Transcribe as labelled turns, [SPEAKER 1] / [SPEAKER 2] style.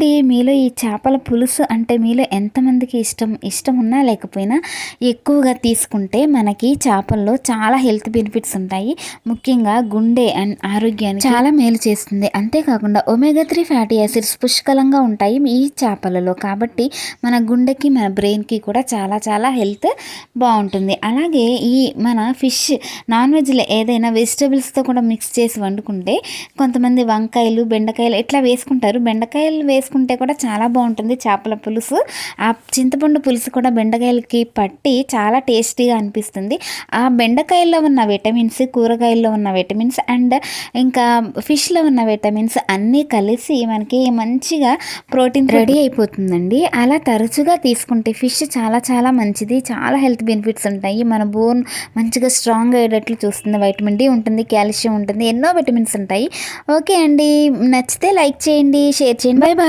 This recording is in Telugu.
[SPEAKER 1] అండి మీలో ఈ చేపల పులుసు అంటే మీలో ఎంతమందికి ఇష్టం? ఇష్టం ఉన్నా లేకపోయినా ఎక్కువగా తీసుకుంటే మనకి చేపల్లో చాలా హెల్త్ బెనిఫిట్స్ ఉంటాయి. ముఖ్యంగా గుండె అండ్ ఆరోగ్యానికి చాలా మేలు చేస్తుంది. అంతేకాకుండా ఒమేగా త్రీ ఫ్యాటీ యాసిడ్స్ పుష్కలంగా ఉంటాయి ఈ చేపలలో. కాబట్టి మన గుండెకి మన బ్రెయిన్కి కూడా చాలా చాలా హెల్త్ బాగుంటుంది. అలాగే ఈ మన ఫిష్ నాన్ వెజ్లో ఏదైనా వెజిటబుల్స్తో కూడా మిక్స్ చేసి వండుకుంటే కొంతమంది వంకాయలు బెండకాయలు ఇట్లా వేసుకుంటారు. బెండకాయలు వేసుకుంటే కూడా చాలా బాగుంటుంది చేపల పులుసు. ఆ చింతపండు పులుసు కూడా బెండకాయలకి పట్టి చాలా టేస్టీగా అనిపిస్తుంది. ఆ బెండకాయల్లో ఉన్న విటమిన్స్ కూరగాయల్లో ఉన్న విటమిన్స్ అండ్ ఇంకా ఫిష్లో ఉన్న విటమిన్స్ అన్నీ కలిసి మనకి మంచిగా ప్రోటీన్ రెడీ అయిపోతుందండి. అలా తరచుగా తీసుకుంటే ఫిష్ చాలా చాలా మంచిది. చాలా హెల్త్ బెనిఫిట్స్ ఉంటాయి. మన బోన్ మంచిగా స్ట్రాంగ్ అయ్యేటట్లు చూస్తుంది. వైటమిన్ డి ఉంటుంది కాల్షియం ఉంటుంది ఎన్నో విటమిన్స్ ఉంటాయి. ఓకే అండి. నచ్చితే లైక్ చేయండి షేర్ చేయండి. Bye bye.